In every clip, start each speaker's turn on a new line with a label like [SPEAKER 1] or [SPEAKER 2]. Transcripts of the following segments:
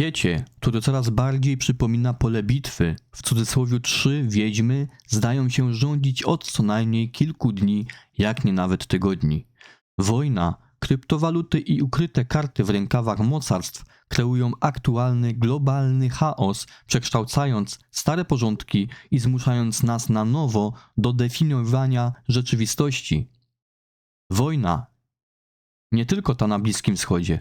[SPEAKER 1] świecie, który coraz bardziej przypomina pole bitwy, w cudzysłowie trzy wiedźmy zdają się rządzić od co najmniej kilku dni, jak nie nawet tygodni. Wojna, kryptowaluty i ukryte karty w rękawach mocarstw kreują aktualny, globalny chaos, przekształcając stare porządki i zmuszając nas na nowo do definiowania rzeczywistości. Wojna, nie tylko ta na Bliskim Wschodzie,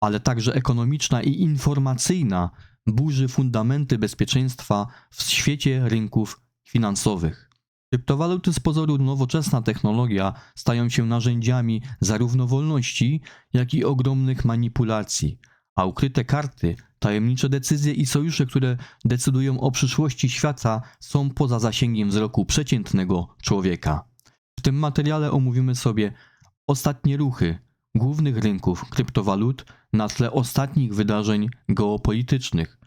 [SPEAKER 1] ale także ekonomiczna i informacyjna, burzy fundamenty bezpieczeństwa w świecie rynków finansowych. Kryptowaluty z pozoru nowoczesna technologia stają się narzędziami zarówno wolności, jak i ogromnych manipulacji, a ukryte karty, tajemnicze decyzje i sojusze, które decydują o przyszłości świata, są poza zasięgiem wzroku przeciętnego człowieka. W tym materiale omówimy sobie ostatnie ruchy głównych rynków kryptowalut na tle ostatnich wydarzeń geopolitycznych.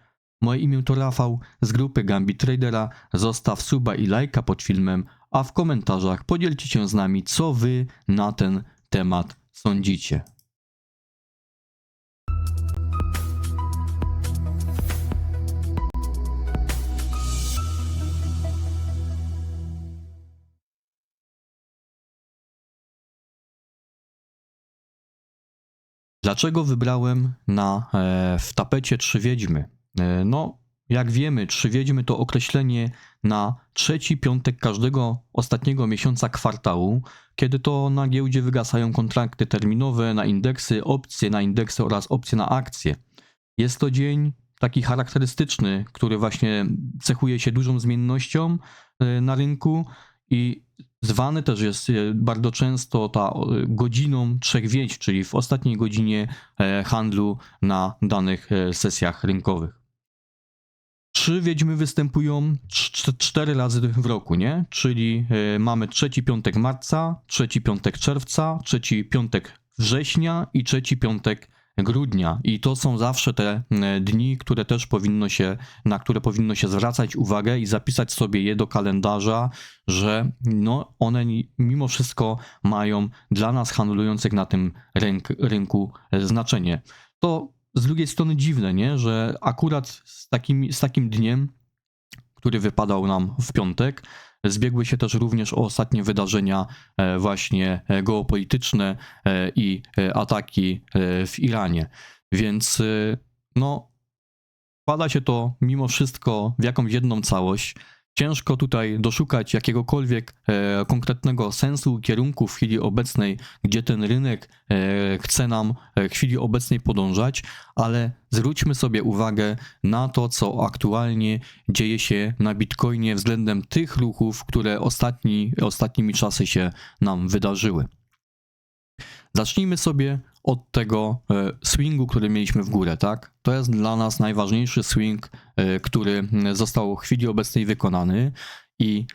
[SPEAKER 1] Moje imię to Rafał z grupy Gambit Tradera. Zostaw suba i lajka pod filmem, a w komentarzach podzielcie się z nami, co wy na ten temat sądzicie. Dlaczego wybrałem na, e, w tapecie trzy wiedźmy? E, no, jak wiemy, trzy wiedźmy to określenie na trzeci piątek każdego ostatniego miesiąca kwartału, kiedy to na giełdzie wygasają kontrakty terminowe na indeksy, opcje na indeksy oraz opcje na akcje. Jest to dzień taki charakterystyczny, który właśnie cechuje się dużą zmiennością e, na rynku i zwany też jest e, bardzo często ta e, godziną trzech wiedź, czyli w ostatniej godzinie e, handlu na danych sesjach rynkowych. Trzy wiedźmy występują cz- cztery razy w roku, nie? Czyli mamy trzeci piątek marca, trzeci piątek czerwca, trzeci piątek września i trzeci piątek grudnia i to są zawsze te e, dni, które też powinno się, na które powinno się zwracać uwagę i zapisać sobie je do kalendarza, że no one mimo wszystko mają dla nas handlujących na tym rynk, rynku e, znaczenie. To z drugiej strony dziwne, nie? że akurat z takim, z takim dniem, który wypadał nam w piątek, Zbiegły się też również o ostatnie wydarzenia e, właśnie e, geopolityczne e, i ataki w Iranie. Więc no, wpada się to mimo wszystko w jakąś jedną całość. Ciężko tutaj doszukać jakiegokolwiek e, konkretnego sensu, kierunku w chwili obecnej, gdzie ten rynek e, chce nam w chwili obecnej podążać, ale zwróćmy sobie uwagę na to, co aktualnie dzieje się na Bitcoinie względem tych ruchów, które ostatni, ostatnimi czasy się nam wydarzyły. Zacznijmy sobie od tego e, swingu, który mieliśmy w górę, tak? To jest dla nas najważniejszy swing, e, który został w chwili obecnej wykonany i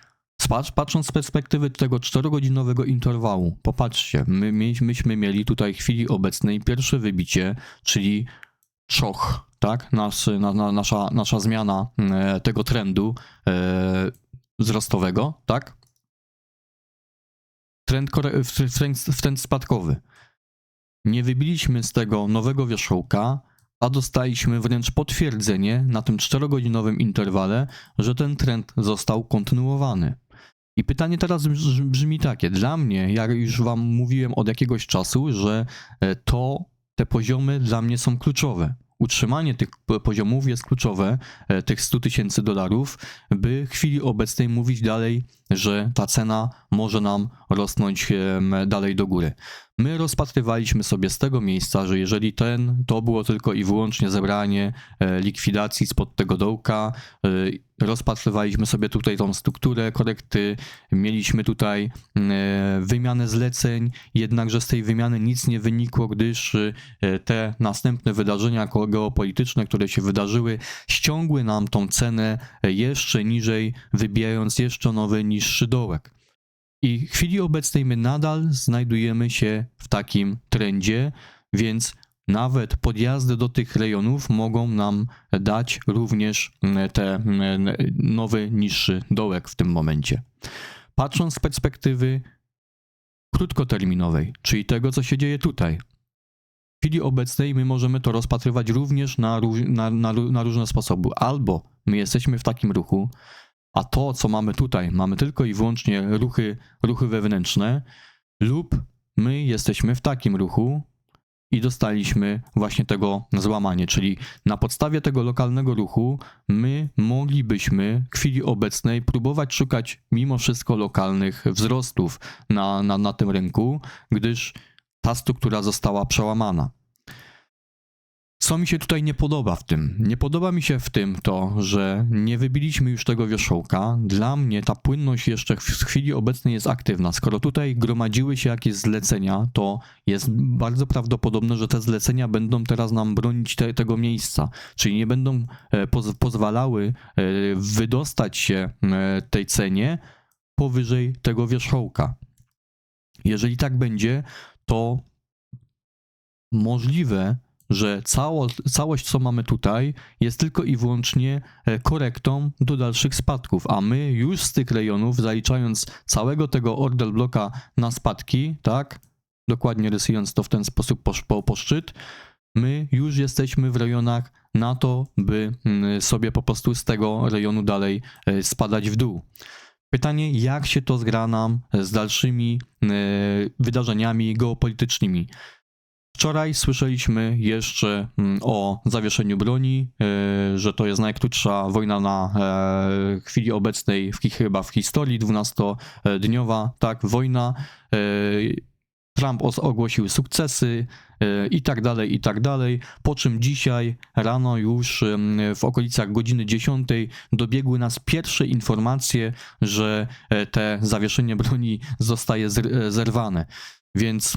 [SPEAKER 1] patrząc z perspektywy tego 4-godzinowego interwału, popatrzcie, my, myśmy mieli tutaj w chwili obecnej pierwsze wybicie, czyli czoch, tak? Na, na, nasza, nasza zmiana e, tego trendu wzrostowego, tak? Trend, trend, trend spadkowy. Nie wybiliśmy z tego nowego wierzchołka, a dostaliśmy wręcz potwierdzenie na tym 4-godzinowym interwale, że ten trend został kontynuowany. I pytanie teraz brzmi takie: dla mnie, jak już Wam mówiłem od jakiegoś czasu, że e, to te poziomy dla mnie są kluczowe utrzymanie tych poziomów jest kluczowe, e, tych 100 tysięcy dolarów, by w chwili obecnej mówić dalej, że ta cena może nam rosnąć dalej do góry. My rozpatrywaliśmy sobie z tego miejsca, że jeżeli ten, to było tylko i wyłącznie zebranie e, likwidacji spod tego dołka, e, rozpatrywaliśmy sobie tutaj tą strukturę korekty, mieliśmy tutaj e, wymianę zleceń, jednakże z tej wymiany nic nie wynikło, gdyż te następne wydarzenia geopolityczne, które się wydarzyły, ściągły nam tą cenę jeszcze niżej, wybijając jeszcze nowy, niższy dołek. I w chwili obecnej my nadal znajdujemy się w takim trendzie, więc nawet podjazdy do tych rejonów mogą nam dać również mm, te mm, nowy, niższy dołek w tym momencie. Patrząc z perspektywy krótkoterminowej, czyli tego, co się dzieje tutaj. chwili obecnej my możemy to rozpatrywać również na, na, na, na różne sposoby. Albo my jesteśmy w takim ruchu, a to, co mamy tutaj, mamy tylko i wyłącznie ruchy, ruchy wewnętrzne, lub my jesteśmy w takim ruchu i dostaliśmy właśnie tego złamanie, czyli na podstawie tego lokalnego ruchu my moglibyśmy w chwili obecnej próbować szukać mimo wszystko lokalnych wzrostów na, na, na tym rynku, gdyż ta struktura została przełamana. Co mi się tutaj nie podoba w tym? Nie podoba mi się w tym to, że nie wybiliśmy już tego wierzchołka. Dla mnie ta płynność jeszcze w chwili obecnej jest aktywna. Skoro tutaj gromadziły się jakieś zlecenia, to jest bardzo prawdopodobne, że te zlecenia będą teraz nam bronić te, tego miejsca. Czyli nie będą e, poz, pozwalały e, wydostać się tej cenie powyżej tego wierzchołka. Jeżeli tak będzie, to możliwe, że cało, całość, co mamy tutaj, jest tylko i wyłącznie e, korektą do dalszych spadków, a my już z tych rejonów, zaliczając całego tego order bloka na spadki, tak, dokładnie rysując to w ten sposób po, po, po szczyt, my już jesteśmy w rejonach na to, by mm, sobie po prostu z tego rejonu dalej e, spadać w dół. Pytanie, jak się to zgra nam z dalszymi e, wydarzeniami geopolitycznymi. Wczoraj słyszeliśmy jeszcze mm, o zawieszeniu broni, e, że to jest najkrótsza wojna na e, chwili obecnej, w, chyba w historii, 12-dniowa, tak, wojna. E, Trump os- ogłosił sukcesy i tak dalej, i tak dalej. Po czym dzisiaj rano już em, w okolicach godziny 10 dobiegły nas pierwsze informacje, że te zawieszenie broni zostaje zer- zerwane. Więc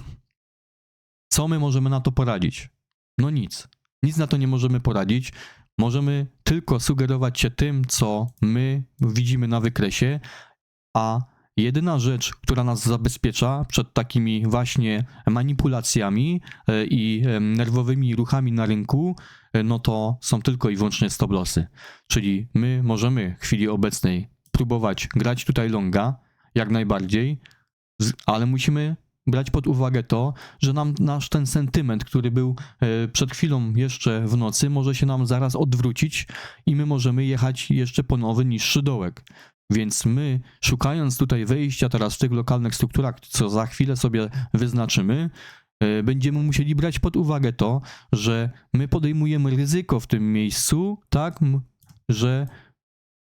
[SPEAKER 1] co my możemy na to poradzić? No nic. Nic na to nie możemy poradzić. Możemy tylko sugerować się tym, co my widzimy na wykresie, a jedyna rzecz, która nas zabezpiecza przed takimi właśnie manipulacjami e, i nerwowymi ruchami na rynku, e, no to są tylko i wyłącznie stop lossy. Czyli my możemy w chwili obecnej próbować grać tutaj longa, jak najbardziej, ale musimy brać pod uwagę to, że nam nasz ten sentyment, który był e, przed chwilą jeszcze w nocy, może się nam zaraz odwrócić i my możemy jechać jeszcze po nowy niższy dołek. Więc my, szukając tutaj wejścia teraz w tych lokalnych strukturach, co za chwilę sobie wyznaczymy, e, będziemy musieli brać pod uwagę to, że my podejmujemy ryzyko w tym miejscu, tak, że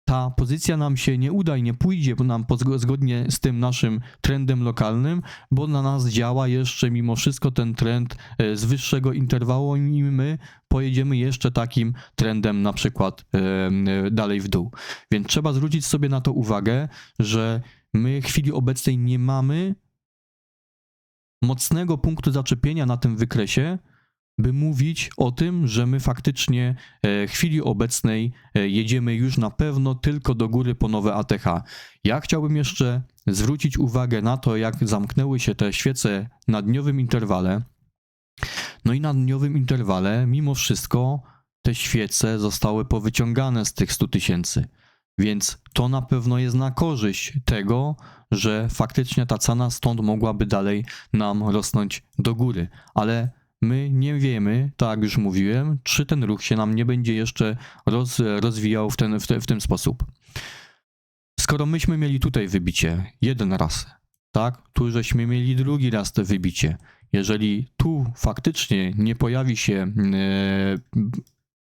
[SPEAKER 1] ta pozycja nam się nie uda i nie pójdzie nam zgodnie z tym naszym trendem lokalnym, bo na nas działa jeszcze mimo wszystko ten trend e, z wyższego interwału i my pojedziemy jeszcze takim trendem na przykład e, e, dalej w dół. Więc trzeba zwrócić sobie na to uwagę, że my w chwili obecnej nie mamy mocnego punktu zaczepienia na tym wykresie, by mówić o tym, że my faktycznie e, w chwili obecnej e, jedziemy już na pewno tylko do góry po nowe ATH. Ja chciałbym jeszcze zwrócić uwagę na to, jak zamknęły się te świece na dniowym interwale. No i na dniowym interwale, mimo wszystko, te świece zostały powyciągane z tych 100 tysięcy. Więc to na pewno jest na korzyść tego, że faktycznie ta cena stąd mogłaby dalej nam rosnąć do góry. Ale my nie wiemy, tak już mówiłem, czy ten ruch się nam nie będzie jeszcze roz, rozwijał w ten, w, te, w ten sposób. Skoro myśmy mieli tutaj wybicie jeden raz, tak, tu żeśmy mieli drugi raz to wybicie. Jeżeli tu faktycznie nie pojawi się e,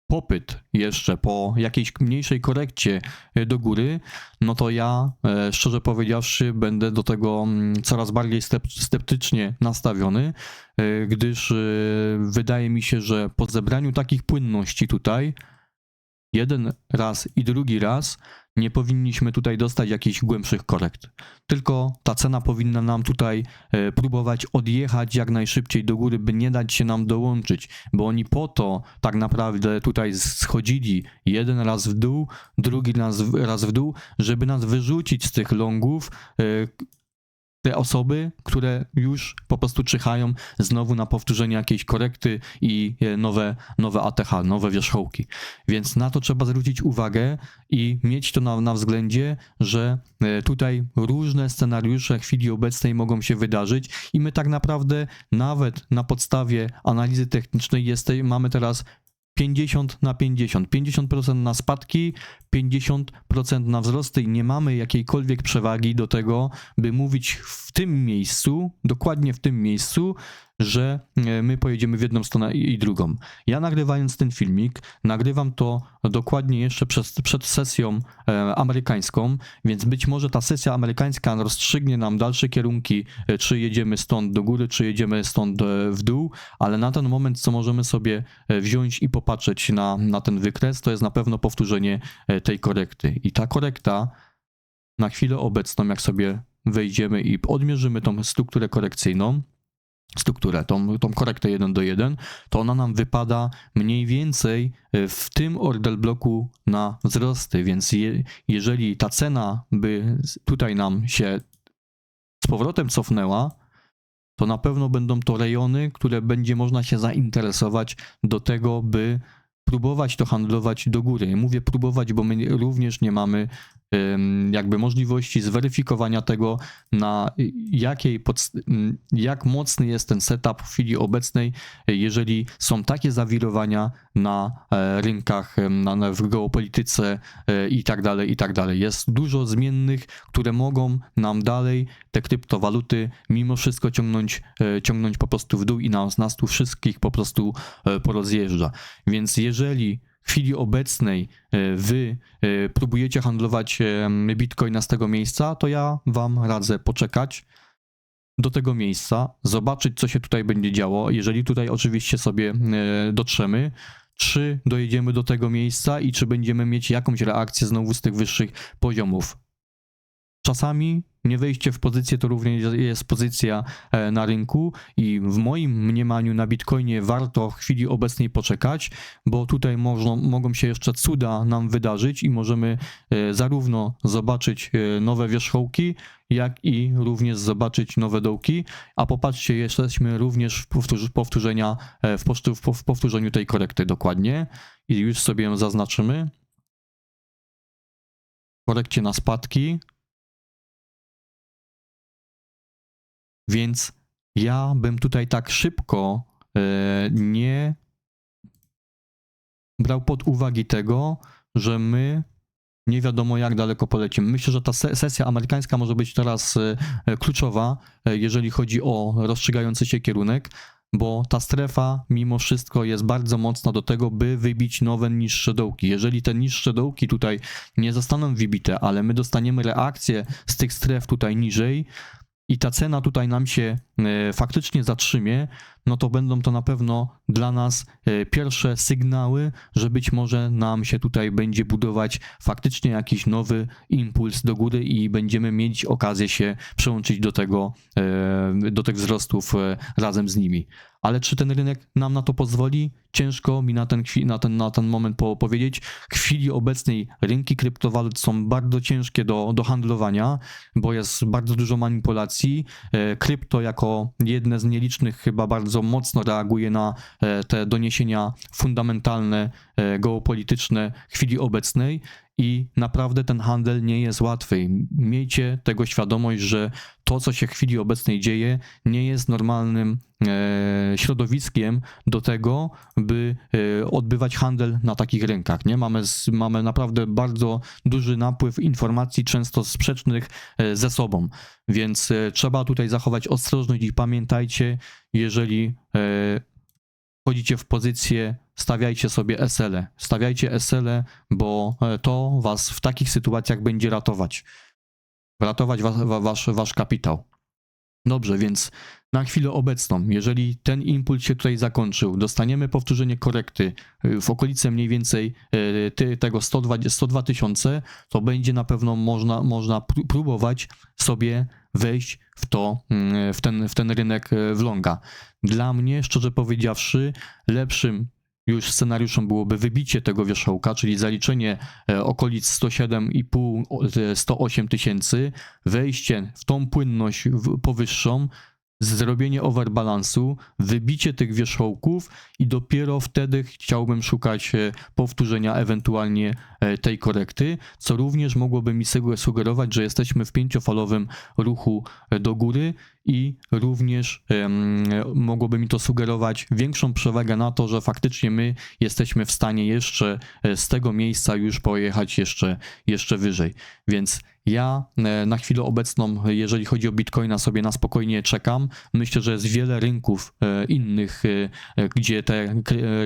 [SPEAKER 1] popyt jeszcze po jakiejś mniejszej korekcie e, do góry, no to ja, e, szczerze powiedziawszy, będę do tego mm, coraz bardziej sceptycznie nastawiony, e, gdyż wydaje mi się, że po zebraniu takich płynności tutaj, jeden raz i drugi raz, nie powinniśmy tutaj dostać jakichś głębszych korekt. Tylko ta cena powinna nam tutaj e, próbować odjechać jak najszybciej do góry, by nie dać się nam dołączyć, bo oni po to tak naprawdę tutaj schodzili jeden raz w dół, drugi raz, w- raz w dół, żeby nas wyrzucić z tych longów, e, te osoby, które już po prostu czyhają znowu na powtórzenie jakiejś korekty i e, nowe, nowe ATH, nowe wierzchołki. Więc na to trzeba zwrócić uwagę i mieć to na, na względzie, że e, tutaj różne scenariusze w chwili obecnej mogą się wydarzyć i my tak naprawdę nawet na podstawie analizy technicznej jest, mamy teraz 50 na 50. 50% na spadki, 50% na wzrosty i nie mamy jakiejkolwiek przewagi do tego, by mówić w tym miejscu, dokładnie w tym miejscu, że e, my pojedziemy w jedną stronę i drugą. Ja nagrywając ten filmik, nagrywam to dokładnie jeszcze przed, przed sesją e, amerykańską, więc być może ta sesja amerykańska rozstrzygnie nam dalsze kierunki, e, czy jedziemy stąd do góry, czy jedziemy stąd w dół, ale na ten moment, co możemy sobie wziąć i popatrzeć na, na ten wykres, to jest na pewno powtórzenie tej korekty. I ta korekta na chwilę obecną, jak sobie wejdziemy i odmierzymy tą strukturę korekcyjną, strukturę, tą, tą korektę 1 do 1, to ona nam wypada mniej więcej e, w tym order bloku na wzrosty, więc je, jeżeli ta cena by tutaj nam się z powrotem cofnęła, to na pewno będą to rejony, które będzie można się zainteresować do tego, by próbować to handlować do góry. Mówię próbować, bo my również nie mamy jakby możliwości zweryfikowania tego, na jakiej jak mocny jest ten setup w chwili obecnej, jeżeli są takie zawirowania na e, rynkach, na, w geopolityce e, i tak dalej, i tak dalej. Jest dużo zmiennych, które mogą nam dalej te kryptowaluty mimo wszystko ciągnąć, e, ciągnąć po prostu w dół i nas, nas tu wszystkich po prostu porozjeżdża. Więc jeżeli w chwili obecnej e, wy e, próbujecie handlować e, bitcoina z tego miejsca, to ja wam radzę poczekać do tego miejsca, zobaczyć, co się tutaj będzie działo. Jeżeli tutaj oczywiście sobie dotrzemy, czy dojedziemy do tego miejsca i czy będziemy mieć jakąś reakcję znowu z tych wyższych poziomów. Czasami nie wejście w pozycję to również jest pozycja e, na rynku i w moim mniemaniu na Bitcoinie warto w chwili obecnej poczekać, bo tutaj można, mogą się jeszcze cuda nam wydarzyć i możemy e, zarówno zobaczyć e, nowe wierzchołki, jak i również zobaczyć nowe dołki, a popatrzcie, jesteśmy również w powtórzenia, w powtórzeniu tej korekty dokładnie. I już sobie ją zaznaczymy. Korekcie na spadki, Więc ja bym tutaj tak szybko e, nie brał pod uwagę tego, że my nie wiadomo jak daleko polecimy. Myślę, że ta sesja amerykańska może być teraz e, kluczowa, e, jeżeli chodzi o rozstrzygający się kierunek, bo ta strefa mimo wszystko jest bardzo mocna do tego, by wybić nowe niższe dołki. Jeżeli te niższe dołki tutaj nie zostaną wybite, ale my dostaniemy reakcję z tych stref tutaj niżej, i ta cena tutaj nam się faktycznie zatrzymie, no to będą to na pewno dla nas e, pierwsze sygnały, że być może nam się tutaj będzie budować faktycznie jakiś nowy impuls do góry i będziemy mieć okazję się przełączyć do tego, e, do tych wzrostów razem z nimi. Ale czy ten rynek nam na to pozwoli? Ciężko mi na ten, na ten, na ten moment po, powiedzieć. W chwili obecnej rynki kryptowalut są bardzo ciężkie do, do handlowania, bo jest bardzo dużo manipulacji. E, krypto jako jedne z nielicznych chyba bardzo mocno reaguje na e, te doniesienia fundamentalne, e, geopolityczne chwili obecnej i naprawdę ten handel nie jest łatwy. Miejcie tego świadomość, że to, co się w chwili obecnej dzieje, nie jest normalnym e, środowiskiem do tego, by e, odbywać handel na takich rynkach. Nie? Mamy, mamy naprawdę bardzo duży napływ informacji, często sprzecznych e, ze sobą, więc trzeba tutaj zachować ostrożność i pamiętajcie, jeżeli wchodzicie w pozycję, stawiajcie sobie SL. Stawiajcie SL, bo e, to was w takich sytuacjach będzie ratować. Ratować was, wasz, wasz kapitał. Dobrze, więc na chwilę obecną, jeżeli ten impuls się tutaj zakończył, dostaniemy powtórzenie korekty e, w okolice mniej więcej e, tego 102 tysiące, to będzie na pewno można, można próbować sobie wejść w to, mm, w ten, w ten rynek w longa. Dla mnie, szczerze powiedziawszy, lepszym już scenariuszem byłoby wybicie tego wierzchołka, czyli zaliczenie e, okolic 107,5, o, e, 108 tysięcy, wejście w tą płynność powyższą, zrobienie overbalansu, wybicie tych wierzchołków i dopiero wtedy chciałbym szukać e, powtórzenia ewentualnie tej korekty, co również mogłoby mi suge- sugerować, że jesteśmy w pięciofalowym ruchu do góry i również mogłoby mi to sugerować większą przewagę na to, że faktycznie my jesteśmy w stanie jeszcze e, z tego miejsca już pojechać jeszcze, jeszcze wyżej. Więc ja e, na chwilę obecną, jeżeli chodzi o Bitcoina, sobie na spokojnie czekam. Myślę, że jest wiele rynków e, innych, gdzie te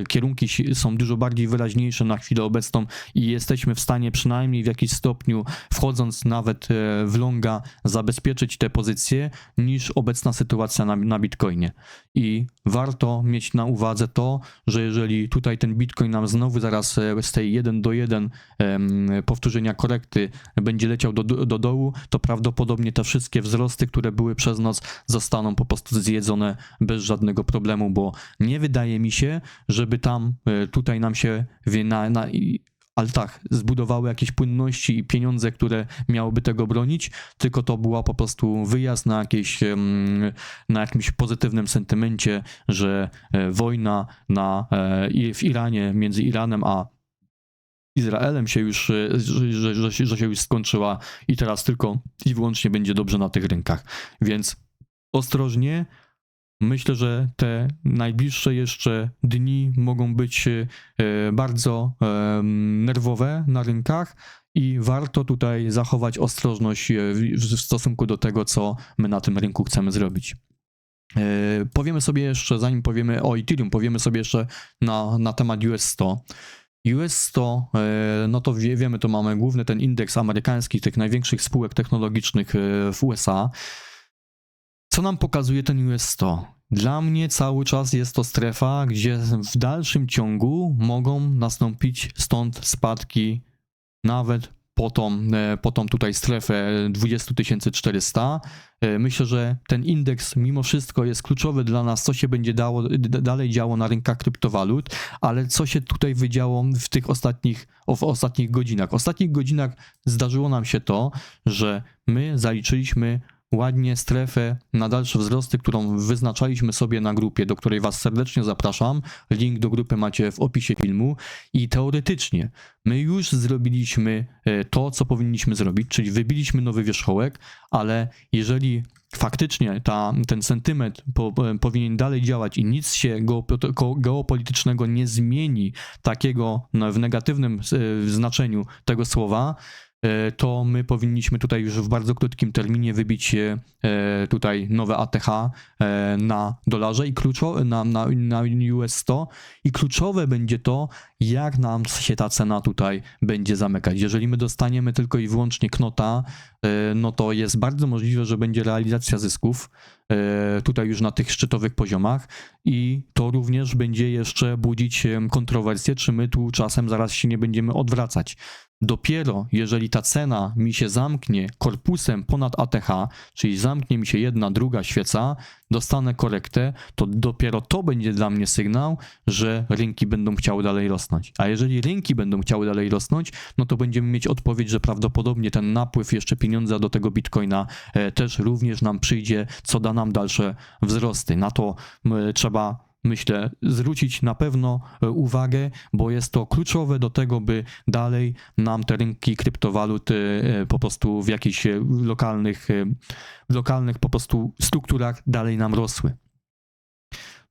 [SPEAKER 1] kierunki są dużo bardziej wyraźniejsze na chwilę obecną i jesteśmy w stanie przynajmniej w jakiś stopniu, wchodząc nawet w longa, zabezpieczyć te pozycje, niż obecna sytuacja na, na Bitcoinie. I warto mieć na uwadze to, że jeżeli tutaj ten Bitcoin nam znowu zaraz e, z tej 1 do 1 em, powtórzenia korekty będzie leciał do, do dołu, to prawdopodobnie te wszystkie wzrosty, które były przez noc, zostaną po prostu zjedzone bez żadnego problemu, bo nie wydaje mi się, żeby tam e, tutaj nam się na, na i- altach zbudowały jakieś płynności i pieniądze, które miałyby tego bronić, tylko to była po prostu wyjazd na jakieś, na jakimś pozytywnym sentymencie, że e, wojna na, e, w Iranie, między Iranem a Izraelem się już, e, że, że, że się już skończyła i teraz tylko i wyłącznie będzie dobrze na tych rynkach. Więc ostrożnie. Myślę, że te najbliższe jeszcze dni mogą być e, bardzo em, nerwowe na rynkach i warto tutaj zachować ostrożność e, w stosunku do tego, co my na tym rynku chcemy zrobić. E, Powiemy sobie jeszcze, zanim powiemy o Ethereum, powiemy sobie jeszcze na, na temat US 100. US 100, e, no to wie, wiemy, to mamy główny ten indeks amerykański tych największych spółek technologicznych e, w USA. Co nam pokazuje ten US 100? Dla mnie cały czas jest to strefa, gdzie w dalszym ciągu mogą nastąpić stąd spadki nawet po tą, e, po tą tutaj strefę 20 400. E, Myślę, że ten indeks mimo wszystko jest kluczowy dla nas, co się będzie dało, dalej działo na rynkach kryptowalut, ale co się tutaj wydziało w tych ostatnich, w ostatnich godzinach. W ostatnich godzinach zdarzyło nam się to, że my zaliczyliśmy ładnie strefę na dalsze wzrosty, którą wyznaczaliśmy sobie na grupie, do której Was serdecznie zapraszam. Link do grupy macie w opisie filmu. I teoretycznie my już zrobiliśmy e, to, co powinniśmy zrobić, czyli wybiliśmy nowy wierzchołek, ale jeżeli faktycznie ta, ten sentyment po, e, powinien dalej działać i nic się geopolitycznego nie zmieni takiego no, w negatywnym e, znaczeniu tego słowa, to my powinniśmy tutaj już w bardzo krótkim terminie wybić e, tutaj nowe ATH e, na dolarze i kluczowe na, na, na US 100 i kluczowe będzie to, jak nam się ta cena tutaj będzie zamykać. Jeżeli my dostaniemy tylko i wyłącznie knota, e, no to jest bardzo możliwe, że będzie realizacja zysków e, tutaj już na tych szczytowych poziomach i to również będzie jeszcze budzić em, kontrowersje, czy my tu czasem zaraz się nie będziemy odwracać. Dopiero jeżeli ta cena mi się zamknie korpusem ponad ATH, czyli zamknie mi się jedna, druga świeca, dostanę korektę, to dopiero to będzie dla mnie sygnał, że rynki będą chciały dalej rosnąć. A jeżeli rynki będą chciały dalej rosnąć, no to będziemy mieć odpowiedź, że prawdopodobnie ten napływ jeszcze pieniądza do tego bitcoina e, też również nam przyjdzie, co da nam dalsze wzrosty. Na to trzeba myślę, zwrócić na pewno e, uwagę, bo jest to kluczowe do tego, by dalej nam te rynki kryptowalut e, po prostu w jakichś e, lokalnych, lokalnych po prostu strukturach dalej nam rosły.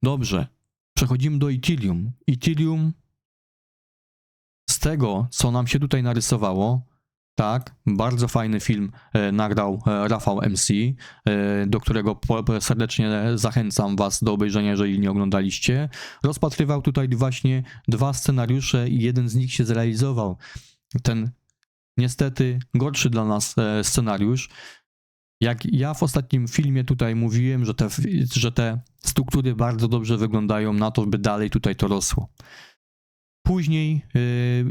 [SPEAKER 1] Dobrze, przechodzimy do Ethereum. Ethereum z tego, co nam się tutaj narysowało, tak, bardzo fajny film e, nagrał e, Rafał MC, e, do którego serdecznie zachęcam Was do obejrzenia, jeżeli nie oglądaliście. Rozpatrywał tutaj właśnie dwa scenariusze i jeden z nich się zrealizował. Ten niestety gorszy dla nas scenariusz. Jak ja w ostatnim filmie tutaj mówiłem, że te, że te struktury bardzo dobrze wyglądają na to, by dalej tutaj to rosło. Później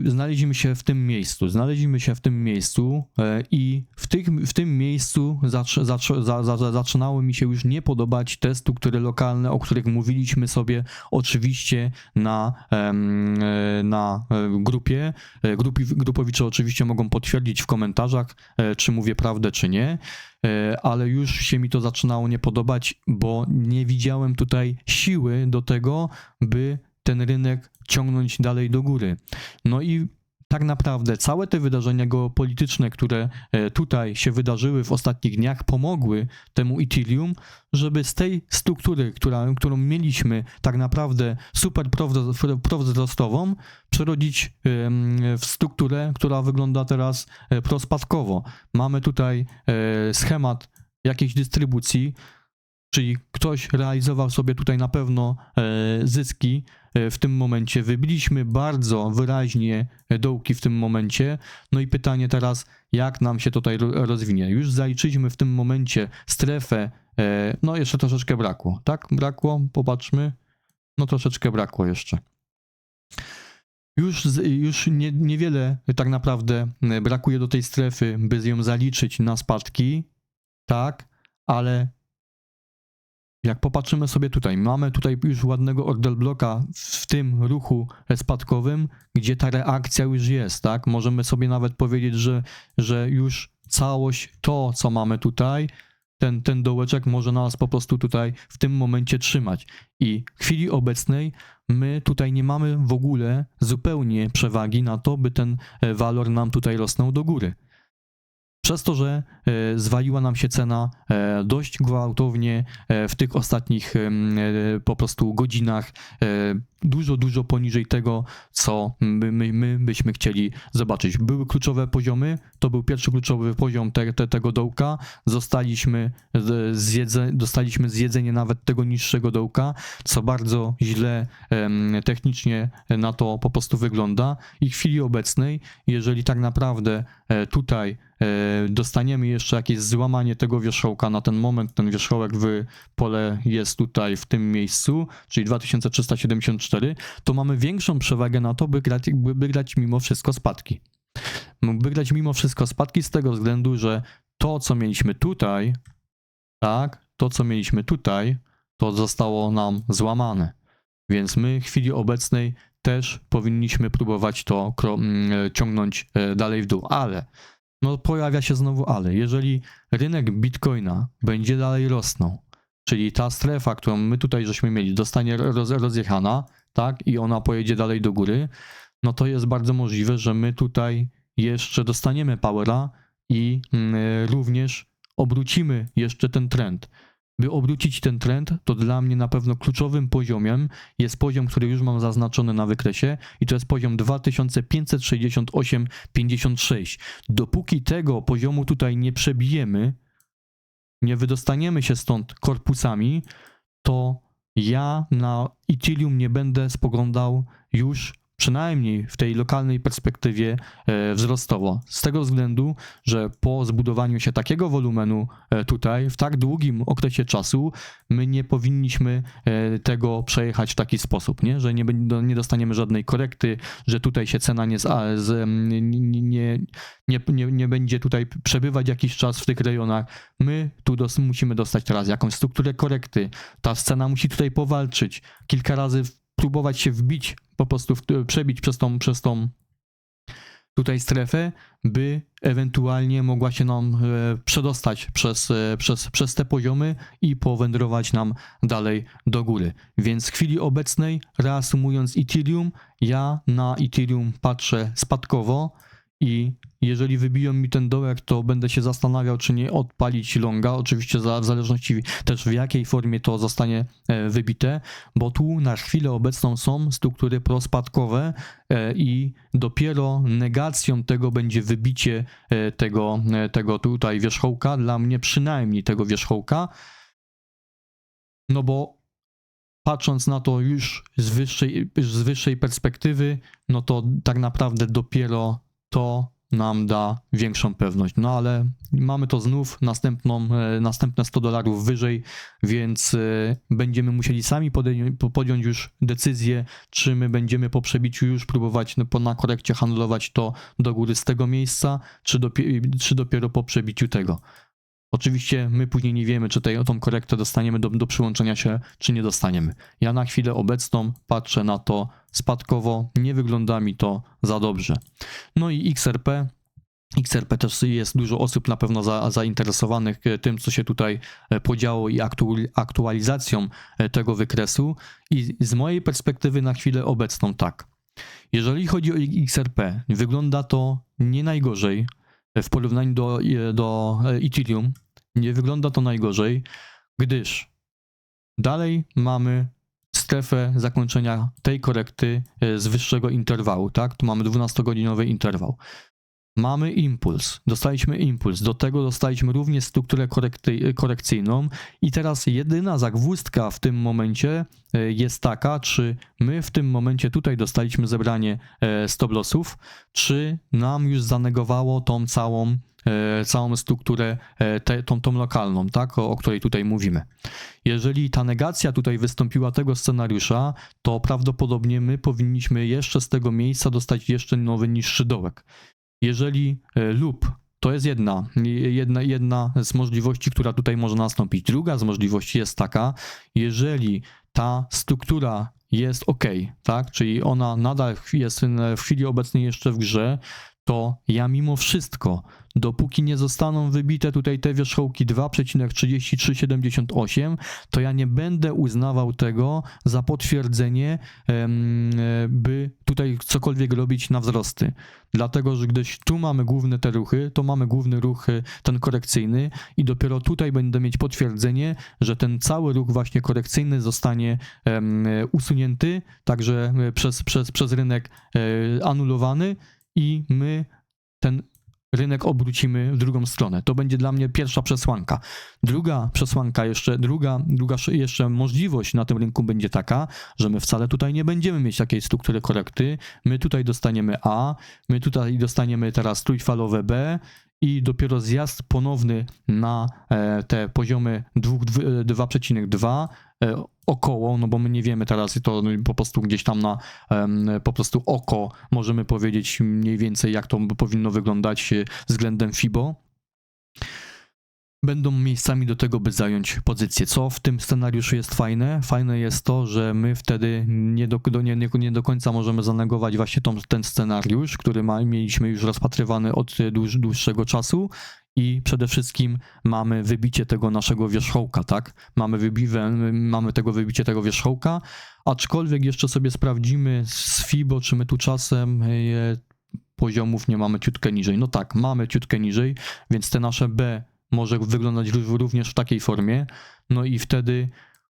[SPEAKER 1] y, znaleźliśmy się w tym miejscu. Znaleźliśmy się w tym miejscu y, i w, tych, w tym miejscu zac, zac, za, za, zaczynały mi się już nie podobać te struktury lokalne, o których mówiliśmy sobie oczywiście na, e, na e, grupie. Grupi, grupowicze oczywiście mogą potwierdzić w komentarzach, e, czy mówię prawdę, czy nie. Ale już się mi to zaczynało nie podobać, bo nie widziałem tutaj siły do tego, by ten rynek ciągnąć dalej do góry. No i tak naprawdę całe te wydarzenia geopolityczne, które e, tutaj się wydarzyły w ostatnich dniach, pomogły temu Ethereum, żeby z tej struktury, która, którą mieliśmy tak naprawdę super prowz- prowzrostową, przerodzić w strukturę, która wygląda teraz e, prospadkowo. Mamy tutaj e, schemat jakiejś dystrybucji, czyli ktoś realizował sobie tutaj na pewno e, zyski e, w tym momencie. Wybiliśmy bardzo wyraźnie dołki w tym momencie. No i pytanie teraz, jak nam się tutaj ro- rozwinie? Już zaliczyliśmy w tym momencie strefę, e, no jeszcze troszeczkę brakło, tak? Brakło, popatrzmy. No troszeczkę brakło jeszcze. Już, już nie, niewiele tak naprawdę brakuje do tej strefy, by ją zaliczyć na spadki, tak, ale jak popatrzymy sobie tutaj, mamy tutaj już ładnego order bloka w tym ruchu spadkowym, gdzie ta reakcja już jest, tak? Możemy sobie nawet powiedzieć, że, że już całość, to co mamy tutaj, ten, ten dołeczek może nas po prostu tutaj w tym momencie trzymać. I w chwili obecnej my tutaj nie mamy w ogóle zupełnie przewagi na to, by ten e, walor nam tutaj rosnął do góry. Przez to, że e, zwaliła nam się cena e, dość gwałtownie e, w tych ostatnich po prostu godzinach, dużo, dużo poniżej tego, co my, my, my byśmy chcieli zobaczyć. Były kluczowe poziomy, to był pierwszy kluczowy poziom te, te, tego dołka, zostaliśmy, zjedze, dostaliśmy zjedzenie nawet tego niższego dołka, co bardzo źle em, technicznie na to po prostu wygląda. I w chwili obecnej, jeżeli tak naprawdę e, tutaj e, dostaniemy jeszcze jakieś złamanie tego wierzchołka na ten moment, ten wierzchołek w pole jest tutaj w tym miejscu, czyli 2374, to mamy większą przewagę na to, by grać, by, grać mimo wszystko spadki. By grać mimo wszystko spadki z tego względu, że to, co mieliśmy tutaj, tak, to, co mieliśmy tutaj, to zostało nam złamane. Więc my w chwili obecnej też powinniśmy próbować to ciągnąć e, dalej w dół, ale no pojawia się znowu ale. Jeżeli rynek bitcoina będzie dalej rosnął, czyli ta strefa, którą my tutaj żeśmy mieli, zostanie roz, rozjechana, tak, i ona pojedzie dalej do góry, no to jest bardzo możliwe, że my tutaj jeszcze dostaniemy powera i mm, również obrócimy jeszcze ten trend. By obrócić ten trend, to dla mnie na pewno kluczowym poziomem jest poziom, który już mam zaznaczony na wykresie i to jest poziom 2568,56. Dopóki tego poziomu tutaj nie przebijemy, nie wydostaniemy się stąd korpusami, to ja na Ethereum nie będę spoglądał już przynajmniej w tej lokalnej perspektywie e, wzrostowo. Z tego względu, że po zbudowaniu się takiego wolumenu e, tutaj w tak długim okresie czasu my nie powinniśmy e, tego przejechać w taki sposób, nie? że nie, nie dostaniemy żadnej korekty, że tutaj się cena nie, em, nie, nie, nie, nie, będzie tutaj przebywać jakiś czas w tych rejonach. My tu dos, musimy dostać teraz jakąś strukturę korekty. Ta scena musi tutaj powalczyć, kilka razy próbować się wbić, po prostu w, przebić przez tą, przez tą tutaj strefę, by ewentualnie mogła się nam e, przedostać przez, e, przez, przez te poziomy i powędrować nam dalej do góry. Więc w chwili obecnej, reasumując Ethereum, ja na Ethereum patrzę spadkowo i jeżeli wybiją mi ten dołek, to będę się zastanawiał, czy nie odpalić longa, oczywiście w zależności też w jakiej formie to zostanie e, wybite, bo tu na chwilę obecną są struktury prospadkowe e, i dopiero negacją tego będzie wybicie e, tego, tego tutaj wierzchołka, dla mnie przynajmniej tego wierzchołka, no bo patrząc na to już z wyższej, z wyższej perspektywy, no to tak naprawdę dopiero to nam da większą pewność. No ale mamy to znów następną, e, następne 100 dolarów wyżej, więc e, będziemy musieli sami podjąć, podjąć już decyzję, czy my będziemy po przebiciu już próbować no, na korekcie handlować to do góry z tego miejsca, czy, dopie- czy dopiero po przebiciu tego. Oczywiście my później nie wiemy, czy tej, tą korektę dostaniemy do, do przyłączenia się, czy nie dostaniemy. Ja na chwilę obecną patrzę na to spadkowo, nie wygląda mi to za dobrze. No i XRP. XRP też jest dużo osób na pewno za, zainteresowanych e, tym, co się tutaj e, podziało i aktu, aktualizacją e, tego wykresu. I z mojej perspektywy na chwilę obecną tak. Jeżeli chodzi o XRP, wygląda to nie najgorzej w porównaniu do, do e, Ethereum. Nie wygląda to najgorzej, gdyż dalej mamy strefę zakończenia tej korekty e, z wyższego interwału, tak? Tu mamy 12-godzinowy interwał. Mamy impuls, dostaliśmy impuls, do tego dostaliśmy również strukturę korekty, korekcyjną i teraz jedyna zagwózdka w tym momencie e, jest taka, czy my w tym momencie tutaj dostaliśmy zebranie e, stop lossów, czy nam już zanegowało tą całą, e, całą strukturę, te, tą, tą lokalną, tak, o, o której tutaj mówimy. Jeżeli ta negacja tutaj wystąpiła tego scenariusza, to prawdopodobnie my powinniśmy jeszcze z tego miejsca dostać jeszcze nowy niższy dołek. Jeżeli e, lub to jest jedna, jedna, jedna z możliwości, która tutaj może nastąpić. Druga z możliwości jest taka, jeżeli ta struktura jest ok, tak, czyli ona nadal jest w chwili obecnej jeszcze w grze, to ja mimo wszystko, dopóki nie zostaną wybite tutaj te wierzchołki 2,3378, to ja nie będę uznawał tego za potwierdzenie, e, by tutaj cokolwiek robić na wzrosty. Dlatego, że gdyś tu mamy główne te ruchy, to mamy główny ruch y, ten korekcyjny i dopiero tutaj będę mieć potwierdzenie, że ten cały ruch właśnie korekcyjny zostanie e, usunięty, także e, przez, przez, przez rynek e, anulowany i my ten rynek obrócimy w drugą stronę. To będzie dla mnie pierwsza przesłanka. Druga przesłanka jeszcze, druga, druga sz- jeszcze możliwość na tym rynku będzie taka, że my wcale tutaj nie będziemy mieć takiej struktury korekty. My tutaj dostaniemy A, my tutaj dostaniemy teraz trójfalowe B i dopiero zjazd ponowny na e, te poziomy dwóch- dw- 2,2 e, około, no bo my nie wiemy teraz to po prostu gdzieś tam na po prostu oko możemy powiedzieć mniej więcej jak to powinno wyglądać e, względem FIBO będą miejscami do tego, by zająć pozycję. Co w tym scenariuszu jest fajne? Fajne jest to, że my wtedy nie do, nie, nie- do końca możemy zanegować właśnie tą, ten scenariusz, który ma, mieliśmy już rozpatrywany od dłuż, dłuższego czasu. I przede wszystkim mamy wybicie tego naszego wierzchołka, tak? Mamy, wybiwę, mamy tego wybicie tego wierzchołka, aczkolwiek jeszcze sobie sprawdzimy z FIBO, czy my tu czasem e, poziomów nie mamy ciutkę niżej. No tak, mamy ciutkę niżej, więc te nasze B może wyglądać ró- również w takiej formie, no i wtedy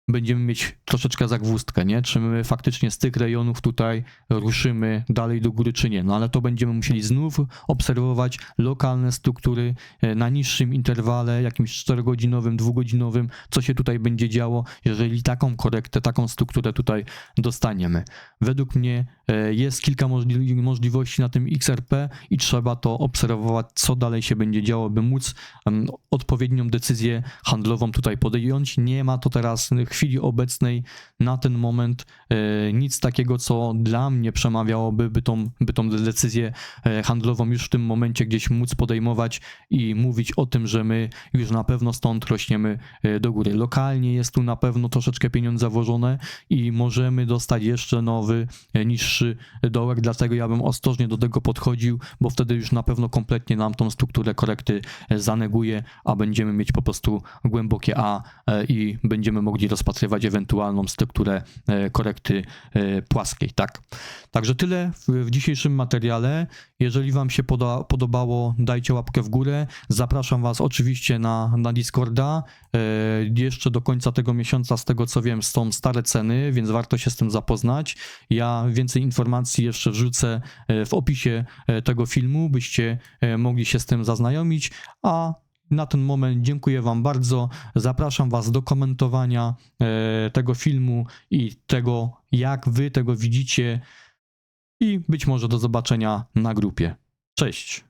[SPEAKER 1] będziemy mieć troszeczkę zagwózdkę, nie? Czy my faktycznie z tych rejonów tutaj ruszymy dalej do góry, czy nie. No ale to będziemy musieli znów obserwować lokalne struktury e, na niższym interwale, jakimś 4-godzinowym, 2-godzinowym, co się tutaj będzie działo, jeżeli taką korektę, taką strukturę tutaj dostaniemy. Według mnie e, jest kilka możli- możliwości na tym XRP i trzeba to obserwować, co dalej się będzie działo, by móc odpowiednią decyzję handlową tutaj podjąć. Nie ma to teraz chwili obecnej na ten moment e, nic takiego, co dla mnie przemawiałoby, by tą, by tą decyzję e, handlową już w tym momencie gdzieś móc podejmować i mówić o tym, że my już na pewno stąd rośniemy e, do góry. Lokalnie jest tu na pewno troszeczkę pieniądze włożone i możemy dostać jeszcze nowy, niższy dołek, dlatego ja bym ostrożnie do tego podchodził, bo wtedy już na pewno kompletnie nam tą strukturę korekty zaneguje, a będziemy mieć po prostu głębokie A i będziemy mogli rozpatrywać ewentualną strukturę e, korekty e, płaskiej, tak? Także tyle w, dzisiejszym materiale. Jeżeli Wam się poda, podobało, dajcie łapkę w górę. Zapraszam Was oczywiście na, na Discorda. E, jeszcze do końca tego miesiąca, z tego co wiem, są stare ceny, więc warto się z tym zapoznać. Ja więcej informacji jeszcze wrzucę w opisie tego filmu, byście mogli się z tym zaznajomić. A na ten moment dziękuję Wam bardzo. Zapraszam Was do komentowania e, tego filmu i tego, jak Wy tego widzicie. I być może do zobaczenia na grupie. Cześć.